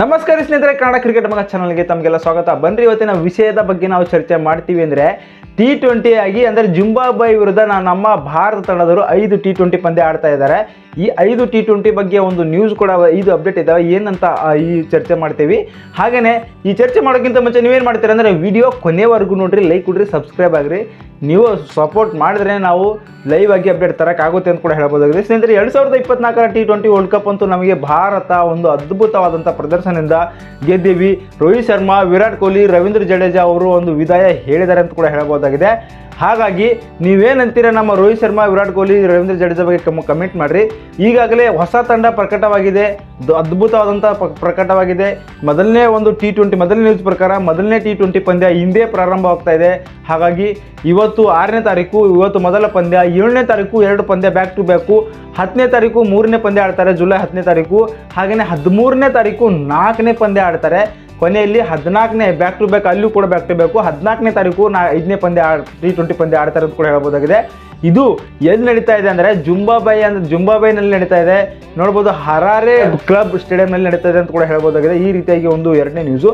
ನಮಸ್ಕಾರ ಸ್ನೇಹಿತರೆ, ಕನ್ನಡ ಕ್ರಿಕೆಟ್ ಮಗ ಚಾನಲ್ಗೆ ತಮಗೆಲ್ಲ ಸ್ವಾಗತ. ಬನ್ರಿ, ಇವತ್ತಿನ ವಿಷಯದ ಬಗ್ಗೆ ನಾವು ಚರ್ಚೆ ಮಾಡ್ತೀವಿ ಅಂದರೆ ಟಿ ಟ್ವೆಂಟಿ ಆಗಿ ಅಂದರೆ ಜಿಂಬಾಬೈ ವಿರುದ್ಧ ನಮ್ಮ ಭಾರತ ತಂಡದವರು ಐದು ಟಿ ಟ್ವೆಂಟಿ ಪಂದ್ಯ ಆಡ್ತಾ ಇದ್ದಾರೆ. ಈ ಐದು ಟಿ ಟ್ವೆಂಟಿ ಬಗ್ಗೆ ಒಂದು ನ್ಯೂಸ್ ಕೂಡ ಐದು ಅಪ್ಡೇಟ್ ಇದ್ದಾವೆ ಏನಂತ ಈ ಚರ್ಚೆ ಮಾಡ್ತೀವಿ. ಹಾಗೆಯೇ ಈ ಚರ್ಚೆ ಮಾಡೋಕ್ಕಿಂತ ಮುಂಚೆ ನೀವೇನು ಮಾಡ್ತೀರಾ ಅಂದರೆ ವಿಡಿಯೋ ಕೊನೆವರೆಗೂ ನೋಡಿರಿ ಲೈಕ್ ಕೊಡ್ರಿ ಸಬ್ಸ್ಕ್ರೈಬ್ ಆಗ್ರಿ. ನೀವು ಸಪೋರ್ಟ್ ಮಾಡಿದ್ರೆ ನಾವು ಲೈವ್ ಆಗಿ ಅಪ್ಡೇಟ್ ತರೋಕ್ಕಾಗುತ್ತೆ ಅಂತ ಕೂಡ ಹೇಳ್ಬೋದಾಗಿದೆ. ಸ್ನೇಹಿತರೆ, ಎರಡು ಸಾವಿರದ ಇಪ್ಪತ್ನಾಲ್ಕರ ಟಿ ಟ್ವೆಂಟಿ ವರ್ಲ್ಡ್ ಕಪ್ ಅಂತೂ ನಮಗೆ ಭಾರತ ಒಂದು ಅದ್ಭುತವಾದಂಥ ಪ್ರದರ್ಶನದಿಂದ ಗೆದ್ದೀವಿ. ರೋಹಿತ್ ಶರ್ಮಾ, ವಿರಾಟ್ ಕೊಹ್ಲಿ, ರವೀಂದ್ರ ಜಡೇಜಾ ಅವರು ಒಂದು ವಿದಾಯ ಹೇಳಿದ್ದಾರೆ ಅಂತ ಕೂಡ ಹೇಳ್ಬೋದಾಗಿದೆ. ಹಾಗಾಗಿ ನೀವೇನಂತೀರ ನಮ್ಮ ರೋಹಿತ್ ಶರ್ಮಾ, ವಿರಾಟ್ ಕೊಹ್ಲಿ, ರವೀಂದ್ರ ಜಡೇಜಾ ಬಗ್ಗೆ ಕಮ್ ಕಮೆಂಟ್ ಮಾಡಿರಿ. ಈಗಾಗಲೇ ಹೊಸ ತಂಡ ಪ್ರಕಟವಾಗಿದೆ. ಅದ್ಭುತವಾದಂಥ ಪ್ರಕಟವಾಗಿದೆ. ಮೊದಲನೇ ಒಂದು ಟಿ ಟ್ವೆಂಟಿ ಮೊದಲನೇ ನ್ಯೂಸ್ ಪ್ರಕಾರ ಮೊದಲನೇ ಟಿ ಟ್ವೆಂಟಿ ಪಂದ್ಯ ಹಿಂದೆ ಪ್ರಾರಂಭವಾಗ್ತಾ ಇದೆ. ಹಾಗಾಗಿ ಇವತ್ತು ಆರನೇ ತಾರೀಕು, ಇವತ್ತು ಮೊದಲ ಪಂದ್ಯ, ಏಳನೇ ತಾರೀಕು ಎರಡು ಪಂದ್ಯ ಬ್ಯಾಕ್ ಟು ಬ್ಯಾಕು ಹತ್ತನೇ ತಾರೀಕು ಮೂರನೇ ಪಂದ್ಯ ಆಡ್ತಾರೆ, ಜುಲೈ ಹತ್ತನೇ ತಾರೀಕು ಹಾಗೆಯೇ ಹದಿಮೂರನೇ ತಾರೀಕು ನಾಲ್ಕನೇ ಪಂದ್ಯ ಆಡ್ತಾರೆ. ಕೊನೆಯಲ್ಲಿ ಹದಿನಾಲ್ಕನೇ ಬ್ಯಾಕ್ ಟು ಬ್ಯಾಕ್ ಅಲ್ಲೂ ಕೂಡ ಬ್ಯಾಕ್ ಟು ಬ್ಯಾಕು ಹದಿನಾಲ್ಕನೇ ತಾರೀಕು ನಾ ಐದನೇ ಪಂದ್ಯ ಟಿ ಟ್ವೆಂಟಿ ಪಂದ್ಯ ಆಡ್ತಾರೆ ಅಂತ ಕೂಡ ಹೇಳ್ಬೋದಾಗಿದೆ. ಇದು ಎಲ್ಲಿ ನಡೀತಾ ಇದೆ ಅಂದರೆ ಜುಂಬಾಬೈ ಅಂದ್ರೆ ಜುಂಬಾಬೈನಲ್ಲಿ ನಡೀತಾ ಇದೆ. ನೋಡ್ಬೋದು ಹರಾರೆ ಕ್ಲಬ್ ಸ್ಟೇಡಿಯಂನಲ್ಲಿ ನಡೀತಾ ಇದೆ ಅಂತ ಕೂಡ ಹೇಳ್ಬೋದಾಗಿದೆ. ಈ ರೀತಿಯಾಗಿ ಒಂದು ಎರಡನೇ ನ್ಯೂಸು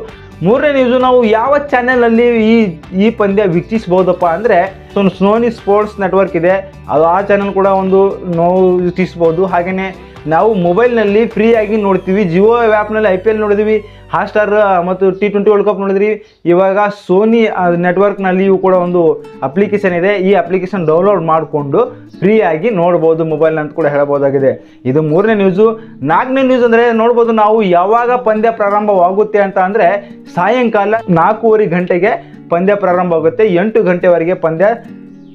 ಮೂರನೇ ನ್ಯೂಸು ನಾವು ಯಾವ ಚಾನೆಲಲ್ಲಿ ಈ ಈ ಪಂದ್ಯ ವೀಕ್ಷಿಸ್ಬೋದಪ್ಪ ಅಂದರೆ ಸ್ನೋನಿ ಸೋನಿ ಸ್ಪೋರ್ಟ್ಸ್ ನೆಟ್ವರ್ಕ್ ಇದೆ. ಅದು ಆ ಚಾನೆಲ್ ಕೂಡ ಒಂದು ನೋವು ವೀಕ್ಷಿಸ್ಬೋದು. ಹಾಗೆಯೇ ನಾವು ಮೊಬೈಲ್ನಲ್ಲಿ ಫ್ರೀಯಾಗಿ ನೋಡ್ತೀವಿ. ಜಿಯೋ ಆ್ಯಪ್ನಲ್ಲಿ ಐ ಪಿ ಎಲ್ ನೋಡಿದ್ವಿ. ಹಾಟ್ಸ್ಟಾರ್ ಮತ್ತು ಟಿ ಟ್ವೆಂಟಿ ವರ್ಲ್ಡ್ ಕಪ್ ನೋಡಿದ್ರಿ ಇವಾಗ ಸೋನಿ ನೆಟ್ವರ್ಕ್ನಲ್ಲಿಯೂ ಕೂಡ ಒಂದು ಅಪ್ಲಿಕೇಶನ್ ಇದೆ. ಈ ಅಪ್ಲಿಕೇಶನ್ ಡೌನ್ಲೋಡ್ ಮಾಡಿಕೊಂಡು ಫ್ರೀಯಾಗಿ ನೋಡ್ಬೋದು. ಮೊಬೈಲ್ ಅಂತ ಕೂಡ ಹೇಳ್ಬೋದಾಗಿದೆ ಇದು ಮೂರನೇ ನ್ಯೂಸು ನಾಲ್ಕನೇ ನ್ಯೂಸ್ ಅಂದರೆ ನೋಡ್ಬೋದು ನಾವು ಯಾವಾಗ ಪಂದ್ಯ ಪ್ರಾರಂಭವಾಗುತ್ತೆ ಅಂತ ಅಂದರೆ ಸಾಯಂಕಾಲ ನಾಲ್ಕೂವರೆ ಗಂಟೆಗೆ ಪಂದ್ಯ ಪ್ರಾರಂಭ ಆಗುತ್ತೆ ಎಂಟು ಗಂಟೆವರೆಗೆ ಪಂದ್ಯ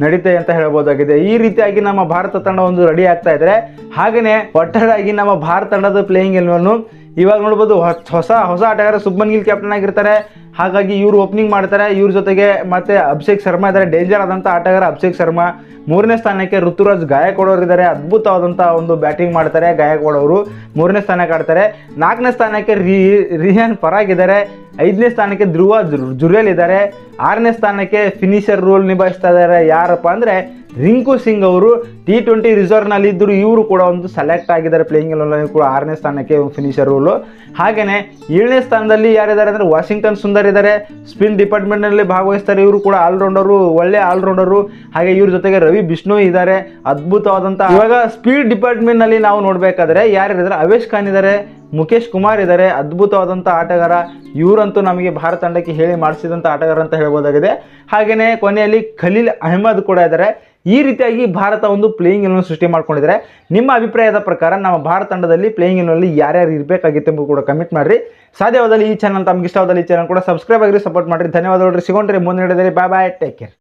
ನಡೀತೆ ಅಂತ ಹೇಳ್ಬೋದಾಗಿದೆ ಈ ರೀತಿಯಾಗಿ ನಮ್ಮ ಭಾರತ ತಂಡ ಒಂದು ರೆಡಿ ಆಗ್ತಾ ಇದ್ರೆ ಹಾಗೆಯೇ ಒಟ್ಟಾರೆಯಾಗಿ ನಮ್ಮ ಭಾರತ ತಂಡದ ಪ್ಲೇಯಿಂಗ್ ಎಲ್ವನ್ನು ಇವಾಗ ನೋಡ್ಬೋದು ಹೊಸ ಹೊಸ ಆಟಗಾರ ಸುಬ್ಮನ್ ಗಿಲ್ ಕ್ಯಾಪ್ಟನ್ ಆಗಿರ್ತಾರೆ. ಹಾಗಾಗಿ ಇವರು ಓಪನಿಂಗ್ ಮಾಡ್ತಾರೆ. ಇವ್ರ ಜೊತೆಗೆ ಮತ್ತೆ ಅಭಿಷೇಕ್ ಶರ್ಮಾ ಇದ್ದಾರೆ ಡೇಂಜರ್ ಆದಂಥ ಆಟಗಾರ ಅಭಿಷೇಕ್ ಶರ್ಮಾ. ಮೂರನೇ ಸ್ಥಾನಕ್ಕೆ ಋತುರಾಜ್ ಗಾಯಕ್ವಾಡ್ ಅವರು ಇದ್ದಾರೆ ಅದ್ಭುತವಾದಂಥ ಒಂದು ಬ್ಯಾಟಿಂಗ್ ಮಾಡ್ತಾರೆ ಗಾಯಕವಾಡವರು. ಮೂರನೇ ಸ್ಥಾನಕ್ಕೆ ಆಡ್ತಾರೆ. ನಾಲ್ಕನೇ ಸ್ಥಾನಕ್ಕೆ ರಿ ರಿಹಾನ್ ಪರಾಗ್ ಇದ್ದಾರೆ ಐದನೇ ಸ್ಥಾನಕ್ಕೆ ಧ್ರುವ ಜುರೇಲ್ ಇದ್ದಾರೆ ಆರನೇ ಸ್ಥಾನಕ್ಕೆ ಫಿನಿಷರ್ ರೋಲ್ ನಿಭಾಯಿಸ್ತಾ ಇದ್ದಾರೆ ಯಾರಪ್ಪ ಅಂದರೆ ರಿಂಕು ಸಿಂಗ್ ಅವರು ಟಿ ಟ್ವೆಂಟಿ ರಿಸರ್ವ್ನಲ್ಲಿ ಇದ್ದರು ಇವರು ಕೂಡ ಒಂದು ಸೆಲೆಕ್ಟ್ ಆಗಿದ್ದಾರೆ ಪ್ಲೇಯಿಂಗ್ ಕೂಡ ಆರನೇ ಸ್ಥಾನಕ್ಕೆ ಫಿನಿಷರ್ ರೋಲು ಹಾಗೆಯೇ ಏಳನೇ ಸ್ಥಾನದಲ್ಲಿ ಯಾರಿದ್ದಾರೆ ಅಂದರೆ ವಾಷಿಂಗ್ಟನ್ ಸುಂದರ್ ಇದ್ದಾರೆ. ಸ್ಪಿನ್ ಡಿಪಾರ್ಟ್ಮೆಂಟ್ನಲ್ಲಿ ಭಾಗವಹಿಸ್ತಾರೆ ಇವರು ಕೂಡ ಆಲ್ರೌಂಡರು ಒಳ್ಳೆ ಆಲ್ರೌಂಡರು ಹಾಗೆ ಇವ್ರ ಜೊತೆಗೆ ರವಿ ಬಿಷ್ಣು ಇದ್ದಾರೆ. ಅದ್ಭುತವಾದಂಥ ಇವಾಗ ಸ್ಪೀಡ್ ಡಿಪಾರ್ಟ್ಮೆಂಟ್ನಲ್ಲಿ ನಾವು ನೋಡಬೇಕಾದ್ರೆ ಯಾರಿದ್ದಾರೆ ಅವೇಶ್ ಖಾನ್ ಇದ್ದಾರೆ. ಮುಖೇಶ್ ಕುಮಾರ್ ಇದ್ದಾರೆ ಅದ್ಭುತವಾದಂಥ ಆಟಗಾರ. ಇವರಂತೂ ನಮಗೆ ಭಾರತ ತಂಡಕ್ಕೆ ಹೇಳಿ ಮಾಡಿಸಿದಂಥ ಆಟಗಾರ ಅಂತ ಹೇಳ್ಬೋದಾಗಿದೆ. ಹಾಗೆಯೇ ಕೊನೆಯಲ್ಲಿ ಖಲೀಲ್ ಅಹಮದ್ ಕೂಡ ಇದ್ದಾರೆ. ಈ ರೀತಿಯಾಗಿ ಭಾರತ ಒಂದು ಪ್ಲೇಯಿಂಗ್ ಅನ್ನು ಸೃಷ್ಟಿ ಮಾಡ್ಕೊಂಡಿದ್ದಾರೆ. ನಿಮ್ಮ ಅಭಿಪ್ರಾಯದ ಪ್ರಕಾರ ನಮ್ಮ ಭಾರತ ತಂಡದಲ್ಲಿ ಪ್ಲೇಯಿಂಗ್ ಯಾರು ಯಾರ್ಯಾರು ಇರಬೇಕಾಗಿತ್ತು ಎಂಬುದು ಕೂಡ ಕಮೆಂಟ್ ಮಾಡಿರಿ. ಸಾಧ್ಯವಾದಲ್ಲಿ ಈ ಚಾನಲ್ ತಮಗೆ ಇಷ್ಟವಾದಲ್ಲಿ ಈ ಚಾನಲ್ ಕೂಡ ಸಬ್ಸ್ಕ್ರೈಬ್ ಆಗಿರಿ ಸಪೋರ್ಟ್ ಮಾಡಿರಿ. ಧನ್ಯವಾದಗಳು ಸಿಗೊಂಡ್ರಿ ಮುಂದಿನ ಬಾಯ್ ಬಾಯ್ ಟೇಕ್ ಕೇರ್